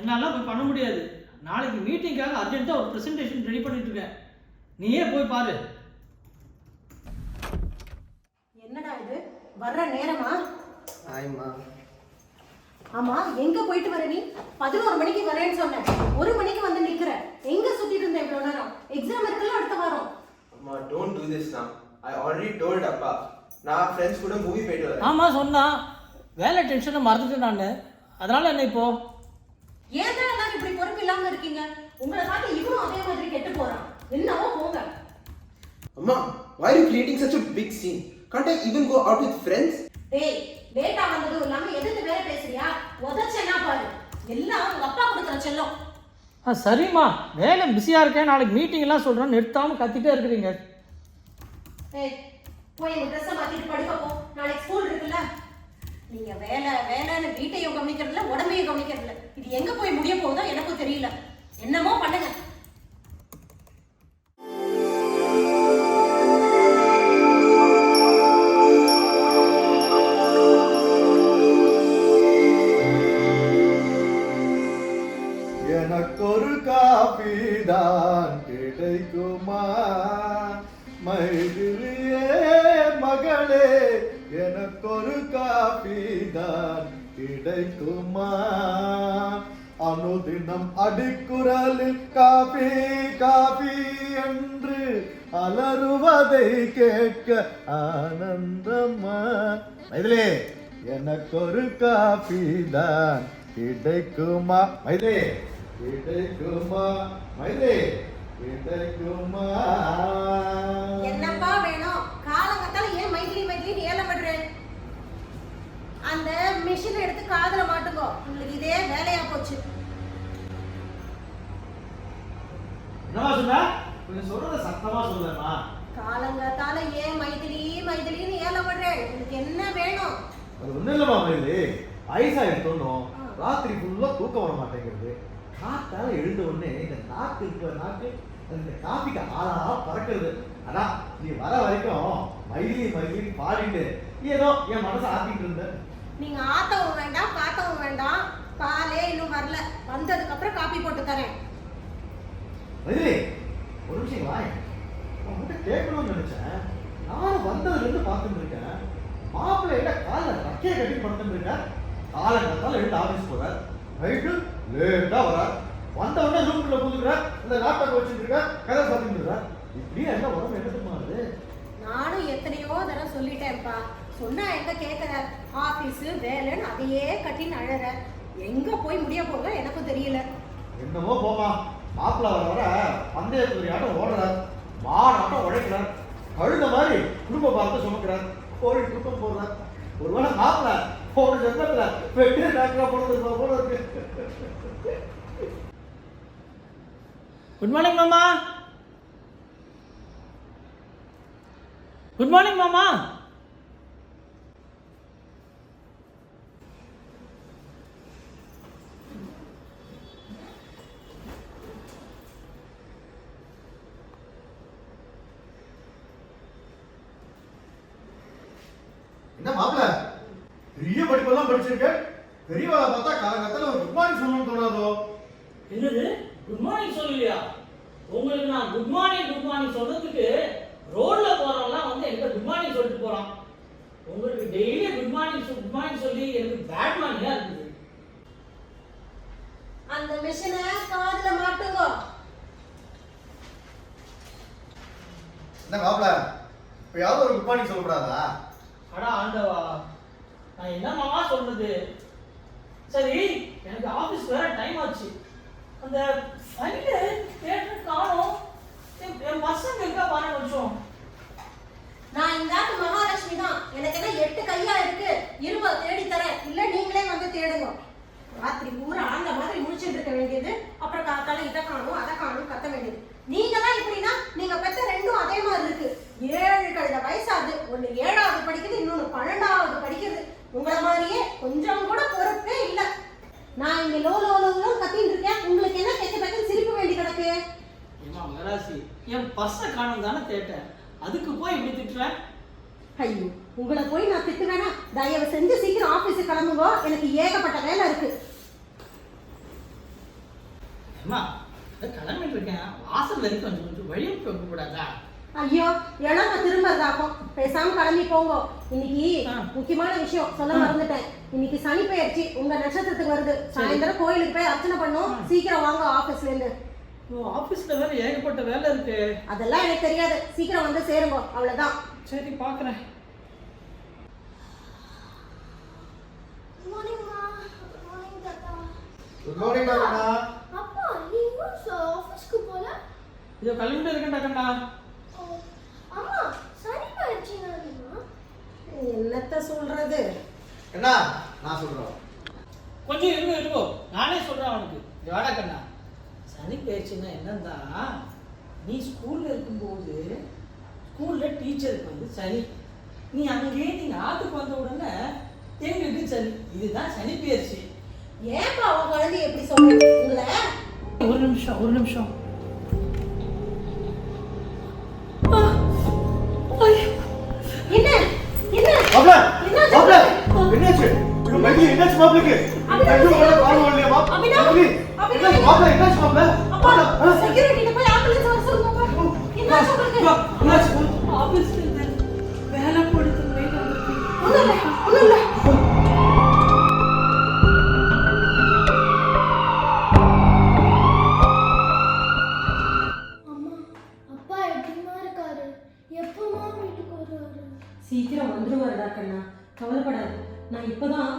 என்னாலாம் போய் பண்ண முடியாது. நாளைக்கு மீட்டிங்காக அர்ஜென்ட்டாக ஒரு ப்ரெசன்டேஷன் ரெடி பண்ணிட்டு இருக்கேன். நீயே போய் பாரு. என்னடா இது? வர்ற நேரமா? ஆய்மா ஆமா எங்க போயிட்டு வர நீ? பதினோரு மணிக்கு வரேன்னு சொன்னேன். ஒரு மணிக்கு வந்து நிக்கிற. எங்க சுத்திட்டு இருந்த இவ்வளவு நேரம்? எக்ஸாம் இருக்குல்ல அடுத்த வாரம். அம்மா don't do this now I already told அப்பா. நான் ஃப்ரெண்ட்ஸ் கூட மூவி போயிட்டு வரேன். ஆமாம் சொன்னான். வேலை டென்ஷனை மறந்துட்டேன் நான். அதனால என்ன இப்போ? ஏன் தான் எல்லாரும் இப்படி பொறுப்பு இல்லாம இருக்கீங்க? உங்களை பார்த்து இவனும் அதே மாதிரி கெட்டு போறான். என்னவோ போங்க. அம்மா why are you creating such a big scene? Can't i even go out with friends? டேய் லேட்டா வந்ததும் இல்லாம எதிர்த்து வேற பேசுறியா? உதச்சேன்னா பாரு. எல்லாம் உங்க அப்பா கொடுக்குற செல்லம். ஆ சரிம்மா. வேலை பிஸியாக இருக்கேன். நாளைக்கு மீட்டிங்லாம் சொல்கிறேன் நிறுத்தாமல் கத்திட்டே இருக்கிறீங்க. ஏய் போய் உங்க ட்ரெஸ்ஸை மாத்திட்டு படுக்க போ. நாளைக்கு ஸ்கூல் இருக்குல்ல? நீங்க வேலை வேலைன்னு வீட்டையும் கவனிக்கிறதுல உடம்பையும் கவனிக்கிறதுல இது எங்க போய் முடிய போகுதோ எனக்கும் தெரியல. என்னமோ பண்ணுங்க. அலறுவதை கேட்க ஆனந்தமா? மைதிலே எனக்கொரு காபி தான் கிடைக்குமா? மைதே கிடைக்குமா? மைதே கிடைக்குமா? என்னப்பா வேணும்? காலங்கத்தால ஏன் மைத்திலி மைத்திலின்னு ஏலம் பண்றேன் அந்த மிஷின் எடுத்து காதுல மாட்டுங்கோ. உங்களுக்கு இதே வேலையா போச்சு. என்னவா சொன்ன? கொஞ்சம் சொல்றத சத்தமா சொல்லுமா காலங்கத்தால ஏன் மைதிலி மைதிலின்னு ஏலம் பண்றேன் உங்களுக்கு என்ன வேணும்? அது ஒண்ணும் இல்லம்மா மைதிலி. ஐசா எடுத்தோம் ராத்திரி ஃபுல்லா தூக்கம் வர மாட்டேங்கிறது காத்தால எழுந்த உடனே இந்த நாக்கு இருக்கிற நாக்கு இந்த காபிக்கு ஆளா பறக்கிறது. அதான் நீ வர வரைக்கும் மைதிலி மைதிலி பாடிட்டு ஏதோ என் மனசை ஆத்திட்டு இருந்த. நீங்க ஆத்தவும் வேண்டாம் காத்தவும் வேண்டாம். பாலே இன்னும் வரல. வந்ததுக்கு அப்புறம் காப்பி போட்டு தரேன். மைதிலி ஒரு நிமிஷம் வாய் கேட்கணும்னு நினைச்சேன். நானும் வந்ததுல இருந்து பார்த்துட்டு இருக்கேன். மாப்பிள்ளையில காலில் ரக்கையை கட்டி படுத்துட்டு இருக்கேன். காலங்கத்தால எழுந்து ஆஃபீஸ் போறார். நைட்டு லேட்டா வரார். வந்த உடனே ரூம்குள்ள புதுக்கிறார் இந்த லேப்டாப் வச்சுட்டு இருக்கார் கதை பார்த்துட்டு இப்படியே என்ன உடம்பு என்னதுமா அது? நானும் எத்தனையோ தடவை சொல்லிட்டேன்ப்பா. சொன்னா எங்க கேட்கற ஆபீஸ் வேலைன்னு அதையே கட்டின்னு அழற. எங்க போய் முடிய போதோ எனக்கும் தெரியல. என்னமோ போமா மாப்பிள்ளை வர வர பந்தயத்துறை ஆட்டம் ஓடுறார். மாடாட்டம் உழைக்கிறார். கழுத மாதிரி குடும்ப பார்த்து சுமக்கிறார். கோழி குடும்பம் போடுறார். ஒருவேளை மாப்பிள்ளை போன ஜென்மத்துல வெட்டி டாக்டரா போடுறது போல இருக்கு. குட் மார்னிங் மாமா. குட் மார்னிங் மாமா என்ன மாப்பிள்ளை படிப்பெல்லாம் படிச்சிருக்க? பெரியவளை பார்த்தா காலங்கத்துல ஒரு குட் மார்னிங் சொல்லணும்னு தோணாதோ? என்னது? குட் மார்னிங் சொல்லலையா? உங்களுக்கு நான் குட் மார்னிங் குட் மார்னிங் சொல்றதுக்கு ரோட்ல போறவங்கலாம் வந்து என்கிட்ட குட் மார்னிங் சொல்லிட்டு போறான். உங்களுக்கு daily good morning good morning சொல்லி எனக்கு பேட் மார்னிங்கா இருக்குது. அந்த மிஷினை காதுல மாட்டுங்க. என்ன மாப்பிள்ளை இப்போ யாரும் ஒரு குட் மார்னிங் சொல்லக்கூடாதா? அடா ஆண்டவா. நான் என்னமாமா சொல்றது? சரி எனக்கு ஆஃபீஸ் வேற டைம் ஆச்சு. அந்த ஃபைல தேட்டர் காணோம் என் என் பசங்க இருக்கா பாருங்க கொஞ்சம் நான் இந்தாட்டு மகாலட்சுமி தான் எனக்கு என்ன எட்டு கையா இருக்கு இருபா தேடி தரேன் இல்ல நீங்களே வந்து தேடுங்க ராத்திரி பூரா அந்த மாதிரி முடிச்சிட்டு இருக்க வேண்டியது அப்புறம் காத்தால இதை காணும் அதை காணும் கத்த வேண்டியது நீங்க தான் இப்படின்னா நீங்க பெத்த ரெண்டும் அதே மாதிரி இருக்கு ஏழு கழுத வயசாகுது ஒண்ணு ஏழாவது படிக்குது இன்னொன்னு பன்னெண்டாவது படிக்குது உங்கள மாதிரியே கொஞ்சம் கூட பொறுப்பே இல்ல நான் இங்க லோ லோ லோ லோ கத்திட்டு இருக்கேன் உங்களுக்கு என்ன பெக்க பெக்க சிரிப்பு வேண்டி கிடக்கு ஏமா மகராசி என் பர்ஸை காணும் தானே தேட்டேன் அதுக்கு போய் இப்படி திட்டுறேன்? ஐயோ உங்களை போய் நான் திட்டுவேனா? தயவு செஞ்சு சீக்கிரம் ஆபீஸுக்கு கிளம்புங்க. எனக்கு ஏகப்பட்ட வேலை இருக்கு. அம்மா கிளம்பிட்டு இருக்கேன். வாசல் வரைக்கும் கொஞ்சம் கொஞ்சம் வழி வைக்க கூடாதா? ஐயோ இடம் திரும்பதாக்கும் பேசாம கிளம்பி போங்க. இன்னைக்கு. முக்கியமான விஷயம். சொல்ல மறந்துட்டேன். இன்னைக்கு சனி பெயர்ச்சி உங்க நட்சத்திரத்துக்கு வருது. சாயந்தரம் கோயிலுக்கு போய் அர்ச்சனை பண்ணும். சீக்கிரம் வாங்க ஆபீஸ்ல இருந்து. ஆஃபீஸில் வேற ஏகப்பட்ட வேலை இருக்கு. அதெல்லாம் எனக்கு தெரியாது. சீக்கிரம் வந்து சேருங்க. அவ்வளவுதான். சரி பார்க்குறேன் மார்னிங்மா மார்னிங் தாத்தா. குட் மார்னிங் டாக்டர் அப்பா நீ இன்னும் ஆஃபீஸ்க்கு போல? இதோ கிளம்பிட்டு இருக்கேன்டா கண்ணா ஓ, அம்மா சனி பயிற்சினாலுமா என்னத்த சொல்றது? என்ன நான் சொல்றேன். கொஞ்சம் இருங்க இருக்கோ நானே சொல்கிறேன் அவனுக்கு. வாடா கண்ணா. சனி பயிற்சின்னா என்னன்னா நீ ஸ்கூலில் இருக்கும்போது ஸ்கூலில் டீச்சருக்கு வந்து சனி. நீ அங்கேயே நீங்கள் ஆத்துக்கு வந்த உடனே எங்களுக்கு சனி. இதுதான் சனி பயிற்சி ஏன்பா அவன் குழந்தை எப்படி சொல்றது? உங்களை ஒரு நிமிஷம் ஒரு நிமிஷம். என்ன? என்ன? மாப்ள? மாப்ள என்னாச்சு? மாப்ளக்கு ஐயோ கால் வரலையா மாப்ள மாப்ள அப்பா? செக்யூரிட்டி போய் ஆம்புலன்ஸ் வர சொல்லுங்க என்னாச்சு உங்களுக்கு? ஆஃபீஸ்க்கு வேலை போடுறது ஒண்ணும் இல்ல ஒண்ணும் இல்ல. வருவாரு? சீக்கிரம் வந்துருவாருடா கண்ணா. கவலைப்படாத. நான் இப்பதான்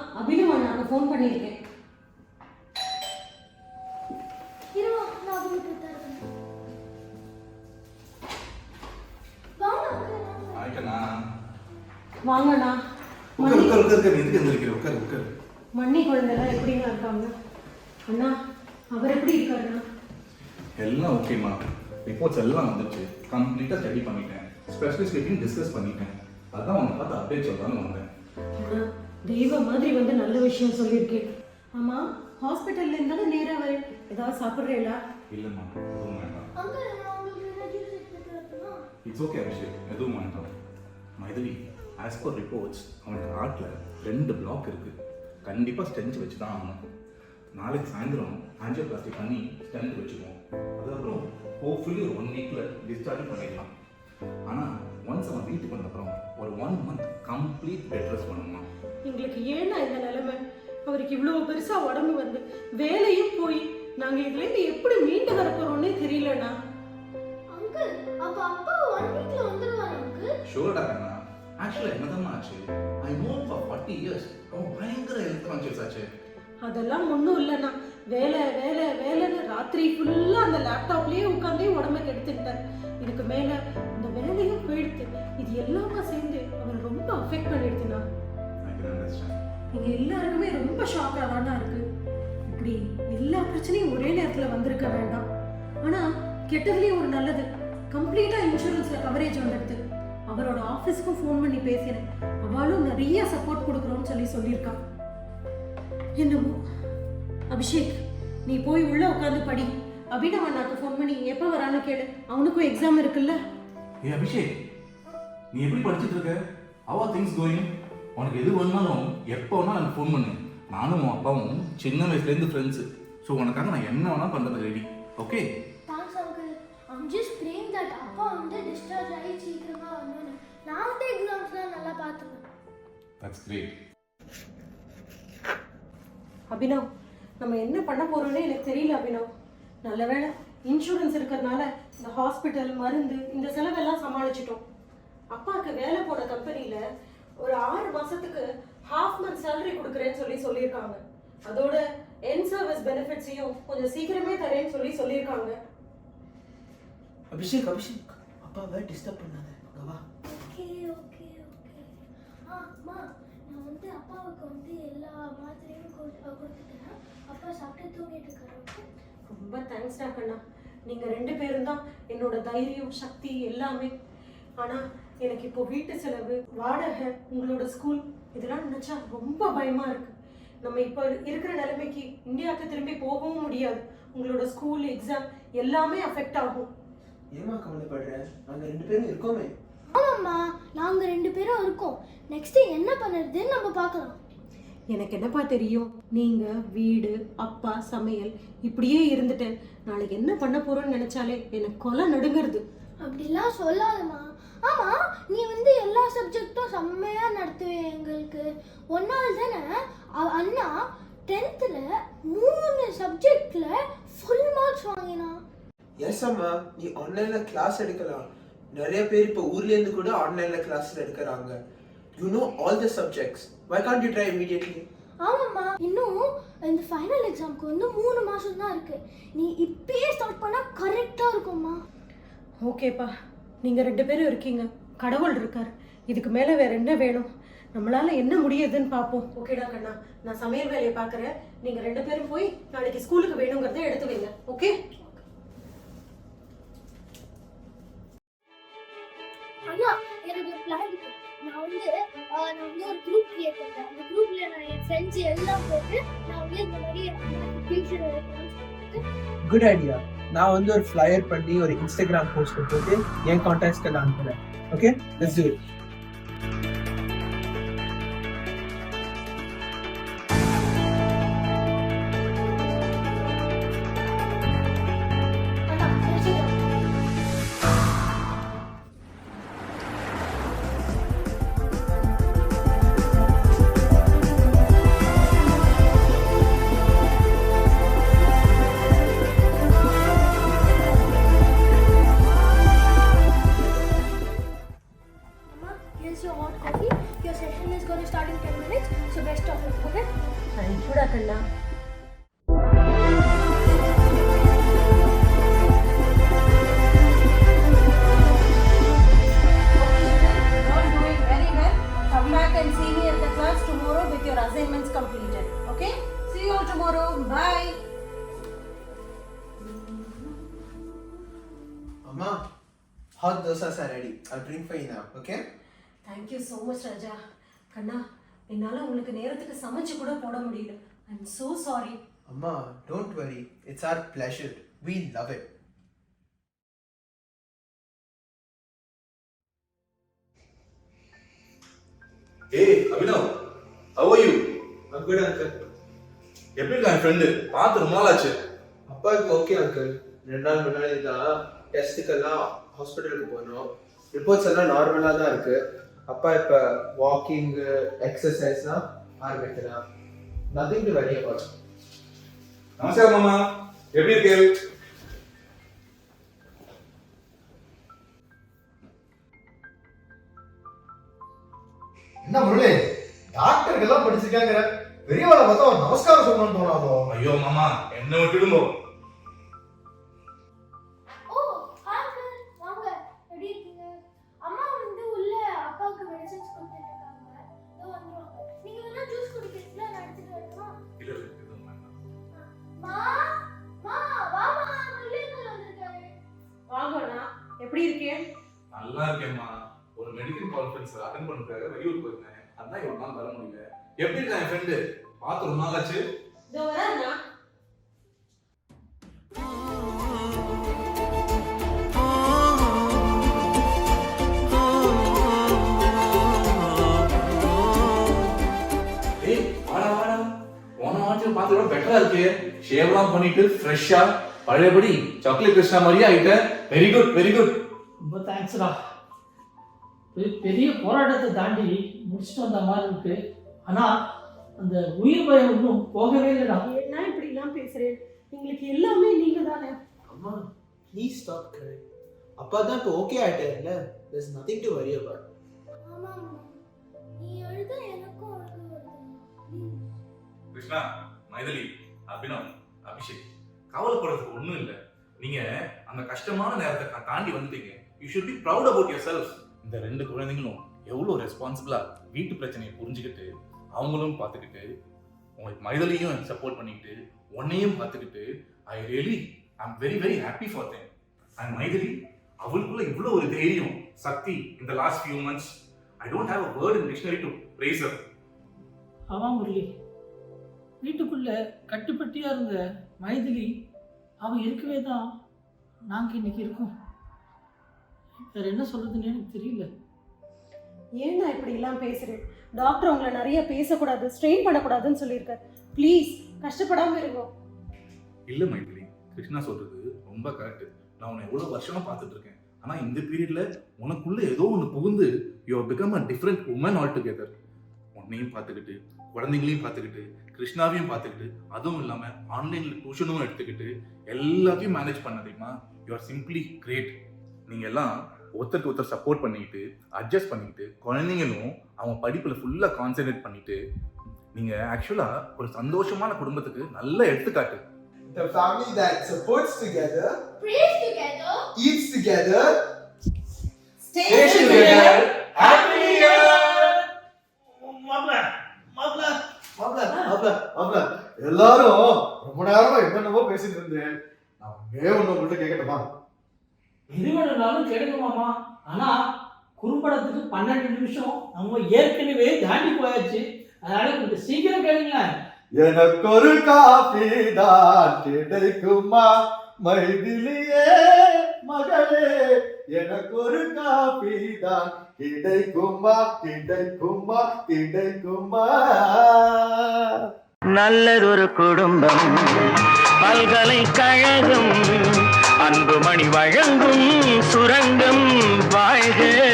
அவர் எப்படி இருக்காருண்ணா எல்லாம் ஓகேம்மா ரிப்போர்ட்ஸ் எல்லாம் வந்துச்சு. கம்ப்ளீட்டாக ஸ்டடி பண்ணிட்டேன். ஸ்பெஷலிஸ்ட் கிட்டையும் டிஸ்கஸ் பண்ணிட்டேன். அதான் உன்னை பார்த்து அப்டேட் சொல்லலாம்னு வந்தேன். தெய்வ மாதிரி வந்து நல்ல விஷயம் சொல்லியிருக்கேன் ஆமா ஹாஸ்பிட்டல்ல இருந்தாலும் நேரா வரேன் ஏதாவது சாப்பிட்றீங்களா? இல்லைம்மா எதுவும் வேண்டாம்? It's okay Abhishek. எதுவும் வேண்டாம். மைதிலி ஆஸ் பர் ரிப்போர்ட்ஸ் அவனுக்கு ஹார்ட்டில் ரெண்டு பிளாக் இருக்குது கண்டிப்பாக ஸ்டென்ச் வச்சு தான் ஆகணும். நாளைக்கு சாயந்தரம் ஆஞ்சியோபிளாஸ்டி பண்ணி ஸ்டென்ட் வச்சுக்குவோம். அதுக்கப்புறம் ஹோப்ஃபுல்லி ஒரு ஒன் வீக்கில் டிஸ்சார்ஜ் பண்ணிடலாம். ஆனால் ஒன்ஸ் அவன் வீட்டுக்கு வந்த அப்புறம் ஒரு one month complete bed rest பண்ணணுமா எங்களுக்கு ஏன்னா இந்த நிலைமை. அவருக்கு இவ்வளவு பெருசா உடம்பு வந்து வேலையும் போய் நாங்க இதுல இருந்து எப்படி மீண்டு வர போறோம்னே தெரியலண்ணா. uncle, அப்ப? ஷோர்டா கண்ணா. ஆக்சுவலாக என்னதான் ஆச்சு? I know for forty years அவன் பயங்கர ஹெல்த் கான்சியஸ் ஆச்சு. அதெல்லாம் ஒன்றும் இல்லைண்ணா. வேலை வேலை வேலைன்னு ராத்திரி ஃபுல்லாக அந்த லேப்டாப்லேயே உட்காந்தே உடம்ப கெடுத்துட்டேன் இதுக்கு மேலே இந்த வேலையும் போயிடுத்து. இது எல்லாமே சேர்ந்து அவர் ரொம்ப அஃபெக்ட் பண்ணிடுதுண்ணா ஐ இங்க எல்லாருக்குமே ரொம்ப ஷாக்காக தானா இருக்கு. இப்படி எல்லா பிரச்சனையும் ஒரே நேரத்தில் வந்திருக்க வேண்டாம். ஆனால் கெட்டதுலேயும் ஒரு நல்லது. கம்ப்ளீட்டாக இன்சூரன்ஸில் கவரேஜ் வந்துடுது அவரோட ஆஃபீஸ்க்கும் ஃபோன் பண்ணி பேசினேன். அவளும் நிறைய சப்போர்ட் கொடுக்குறோன்னு சொல்லி சொல்லியிருக்கான் என்னமோ? அபிஷேக் நீ போய் உள்ள உட்காந்து படி. அபினவ் அண்ணாக்கு ஃபோன் பண்ணி எப்போ வரான்னு கேளு. அவனுக்கும் எக்ஸாம் இருக்குல்ல? ஏ அபிஷேக் நீ எப்படி படிச்சிட்டு இருக்க? அவா திங்ஸ் கோயிங் உனக்கு எது வேணாலும் எப்போ வேணாலும் எனக்கு ஃபோன் பண்ணு. நானும் உன் அப்பாவும் சின்ன வயசுலேருந்து ஃப்ரெண்ட்ஸு ஸோ உனக்காக நான் என்ன வேணால் பண்ணுறது ready okay Thanks, uncle. I'm just praying that அப்பா வந்து discharge ஆகி சீக்கிரமா வரணும்னு. நான் வந்து எக்ஸாம்ஸ்லாம் நல்லா பார்த்துப்பேன். தட்ஸ் கிரேட் அபினவ் நம்ம என்ன பண்ண போறோம்னே எனக்கு தெரியல அபினவ். நல்ல வேளை இன்சூரன்ஸ் இருக்கிறதுனால இந்த ஹாஸ்பிட்டல் மருந்து இந்த செலவெல்லாம் சமாளிச்சிட்டோம். அப்பாவுக்கு வேலை போன கம்பெனியில ஒரு ஆறு மாசத்துக்கு ஹாஃப் மந்த் சேலரி கொடுக்குறேன்னு சொல்லி சொல்லியிருக்காங்க. அதோட என் சர்வீஸ் பெனிஃபிட்ஸையும் கொஞ்சம் சீக்கிரமே தரேன்னு சொல்லி சொல்லியிருக்காங்க. அபிஷேக் அபிஷேக் அப்பாவை டிஸ்டர்ப் பண்ணாத ஓகே ஓகே ஓகே ஆ அம்மா நான் வந்து அப்பாவுக்கு வந்து எல்லா மாத்திரையும் கொடு- அஹ் கொடுத்துட்டேன் அப்பா சாப்பிட்டு தூங்கிட்டு இருக்காரு okay? ரொம்ப தேங்க்ஸ்டா கண்ணா நீங்க ரெண்டு பேரும் தான் என்னோட தைரியம் சக்தி எல்லாமே. ஆனா எனக்கு இப்போ வீட்டு செலவு வாடகை உங்களோட ஸ்கூல் இதெல்லாம் நினைச்சா ரொம்ப பயமா இருக்கு. நம்ம இப்போ இருக்கிற நிலைமைக்கு இந்தியாவுக்கு திரும்பி போகவும் முடியாது. உங்களோட ஸ்கூல் எக்ஸாம் எல்லாமே அஃபெக்ட் ஆகும். ஏமா கவலைப்படுற? நாங்க ரெண்டு பேரும் இருக்கோமே. ஆமாம்மா நாங்கள் ரெண்டு பேரும் இருக்கோம். நெக்ஸ்ட் என்ன பண்ணுறதுன்னு நம்ம பார்க்கலாம். எனக்கு என்னப்பா தெரியும்? நீங்க வீடு அப்பா சமையல் இப்படியே இருந்துட்டேன் நாளைக்கு என்ன பண்ண போறோம்னு நினைச்சாலே எனக்கு கொலை நடுங்கிறது. அப்படிலாம் சொல்லாதம்மா. ஆமா நீ வந்து எல்லா சப்ஜெக்டும் செம்மையா நடத்துவே எங்களுக்கு. ஒன்றால் தானே அவ- அண்ணா டென்த்தில் மூணு சப்ஜெக்டில் ஃபுல் மார்க்ஸ் வாங்கினான் எஸ் அம்மா. நீ ஆன்லைன்ல கிளாஸ் எடுக்கலாம். நிறைய பேர் இப்போ ஊர்ல இருந்து கூட ஆன்லைன்ல கிளாஸ்ல எடுக்கிறாங்க. You know all the subjects why can't you try immediately ஆமாம்மா. இன்னும் இந்த ஃபைனல் எக்ஸாம்க்கு வந்து மூணு மாதம் தான் இருக்கு. நீ இப்பயே ஸ்டார்ட் பண்ணால் கரெக்டாக இருக்கும்மா. ஓகேப்பா. நீங்க ரெண்டு பேரும் இருக்கீங்க. கடவுள் இருக்கார். இதுக்கு மேல வேற என்ன வேணும்? நம்மளால என்ன முடியுதுன்னு பார்ப்போம் ஓகேடா கண்ணா. நான் சமையல் வேலையை பார்க்குறேன் நீங்க ரெண்டு பேரும் போய் நாளைக்கு ஸ்கூலுக்கு வேணுங்கிறத எடுத்து வைங்க. ஓகே? நான் வந்து ஒரு குரூப் கிரியேட் பண்ணேன் அந்த குரூப்ல நான் என் ஃப்ரெண்ட்ஸ் எல்லாம் போட்டு நான் வந்து இந்த மாதிரி டியூஷன் எடுக்கணும்னு குட் ஐடியா நான் வந்து ஒரு ஃப்ளையர் பண்ணி ஒரு இன்ஸ்டாகிராம் போஸ்ட் போட்டு என் கான்டாக்ட்ஸ்க்கு நான் அனுப்புறேன். Okay let's do it and see me at the class tomorrow with your assignments completed. Okay? See you all tomorrow. Bye. அம்மா hot dosas are ready I'll bring for you now okay thank you so much Raja கண்ணா என்னால் உங்களுக்கு நேரத்துக்கு சமைச்சு கூட போட முடியல I am so sorry அம்மா don't worry it's our pleasure we love it ஏய் Abhinav are you? I'm good uncle. எப்படி இருக்கா என் ஃப்ரெண்டு பார்த்து ரொம்ப நாள் ஆச்சு அப்பாவுக்கு ஓகே அங்கிள் ரெண்டு நாள் முன்னாடி தான் டெஸ்ட்டுக்கெல்லாம் ஹாஸ்பிட்டலுக்கு போனோம். ரிப்போர்ட்ஸ் எல்லாம் நார்மலாக தான் இருக்கு. அப்பா இப்போ வாக்கிங்கு எக்ஸசைஸ்லாம் ஆரம்பிக்கிறான். நத்திங் டு வெரி அபவுட் நமஸ்காரம் மாமா. எப்படி இருக்கீங்க? என்ன முரளி டாக்டருக்கு எல்லாம் படிச்சிருக்காங்கிற பெரியவாளை பார்த்தா ஒரு நமஸ்காரம் சொல்லணும்னு தோணாதோ? ஐயோ மாமா என்ன வாங்க எப்படி இருக்கேன் நல்லா இருக்கேம்மா. ஒரு மெடிக்கல் கான்ஃபரன்ஸ் அட்டன் பண்றதுக்காக வெளியூர் அதான் இவ்வளவு நாள் வர முடியல. எப்படி இருக்கா என் ஃப்ரெண்டு பார்த்து ரொம்ப நாள் ஆச்சு ஏய் வாடா வாடா. போன கூட பெட்டரா இருக்கு. ஷேவ்லாம் பண்ணிட்டு ஃப்ரெஷ்ஷா பழையபடி சாக்லேட் கிருஷ்ணா மாதிரியே ஆயிட்ட. வெரி குட் வெரி குட் ரொம்ப தேங்க்ஸ்டா பெரிய போராட்டத்தை தாண்டி முடிச்சுட்டு வந்த மாதிரி இருக்கு. ஆனா அந்த உயிர் பயம் இன்னும் போகவே இல்லைடா. என்ன இப்படிலாம் பேசுறேன். எங்களுக்கு எல்லாமே நீங்க தானே அம்மா ப்ளீஸ் ஸ்டாப் crying. அப்பா தான் இப்போ ஓகே ஆயிட்டாருல்ல? There's nothing to worry about. Krishna Mythili Abhinav Abhishek கவலைப்படுறதுக்கு ஒண்ணும் இல்ல. நீங்க அந்த கஷ்டமான நேரத்தை தாண்டி வந்துட்டீங்க. You should be proud about yourself இந்த ரெண்டு குழந்தைங்களும் எவ்வளோ ரெஸ்பான்சிபிளாக வீட்டு பிரச்சனையை புரிஞ்சுக்கிட்டு அவங்களும் பார்த்துக்கிட்டு உங்களுக்கு மைதலியும் சப்போர்ட் பண்ணிக்கிட்டு உன்னையும் பார்த்துக்கிட்டு I really I am very very happy for them and Mythili அவளுக்குள்ள இவ்வளோ ஒரு தைரியம் சக்தி இந்த last few months I don't have a word in dictionary to praise அவர் ஆமாம் முரளி வீட்டுக்குள்ள கட்டுப்பட்டியாக இருந்த மைதிலி அவன் இருக்கவே தான் நாங்கள் இன்னைக்கு இருக்கோம். வேற என்ன சொல்கிறதுன்னு எனக்கு தெரியல. ஏன் நான் இப்படி எல்லாம் பேசுறேன்? டாக்டர் உங்களை நிறைய பேசக்கூடாது ஸ்ட்ரெயின் பண்ணக்கூடாதுன்னு சொல்லியிருக்காரு. ப்ளீஸ் கஷ்டப்படாம இருங்க. இல்லை மைதிலி கிருஷ்ணா சொல்றது ரொம்ப கரெக்ட் நான் உன்னை எவ்வளோ வருஷமா பார்த்துட்டு இருக்கேன். ஆனால் இந்த பீரியட்ல உனக்குள்ள ஏதோ ஒன்று புகுந்து you become a different woman altogether உன்னையும் பார்த்துக்கிட்டு குழந்தைங்களையும் பார்த்துக்கிட்டு கிருஷ்ணாவையும் பார்த்துக்கிட்டு அதுவும் இல்லாமல் ஆன்லைனில் டியூஷனும் எடுத்துக்கிட்டு எல்லாத்தையும் மேனேஜ் பண்ண தெரியுமா? யூ ஆர் சிம்பிளி கிரேட் நீங்கள் எல்லாம் ஒருத்தருக்கு ஒருத்தர் சப்போர்ட் பண்ணிக்கிட்டு அட்ஜஸ்ட் பண்ணிக்கிட்டு குழந்தைங்களும் அவங்க படிப்பில் ஃபுல்லாக கான்சென்ட்ரேட் பண்ணிட்டு நீங்கள் ஆக்சுவலாக ஒரு சந்தோஷமான குடும்பத்துக்கு நல்ல எடுத்துக்காட்டு The family that supports together, Praise together. eats together, Stay stays together. Happy New Year! மாப்பிள மாப்பிள மாப்பிள மாப்பிள மாப்பிள எல்லாரும் ரொம்ப நேரமா என்னென்னவோ பேசிட்டு இருந்தேன் நான் ஒன்னே ஒண்ணு உங்கள்கிட்ட கேட்கட்டுமா எது வேணும்னாலும் கிடைக்குமாமா ஆனா குறும்படத்துக்கு பன்னெண்டு நிமிஷம் நம்ம ஏற்கனவே தாண்டி போயாச்சு. அதனால கொஞ்சம் சீக்கிரம் கேளுங்களேன் எனக்கு ஒரு காபி தான் கிடைக்குமா? மைதிலியே மகளே எனக்கு ஒரு காபி தான் கிடைக்குமா? கிடைக்குமா? கிடைக்குமா? நல்லதொரு குடும்பம் பல்கலைக்கழகம் அன்புமணி வழங்கும் சுரங்கம் வாழ்க.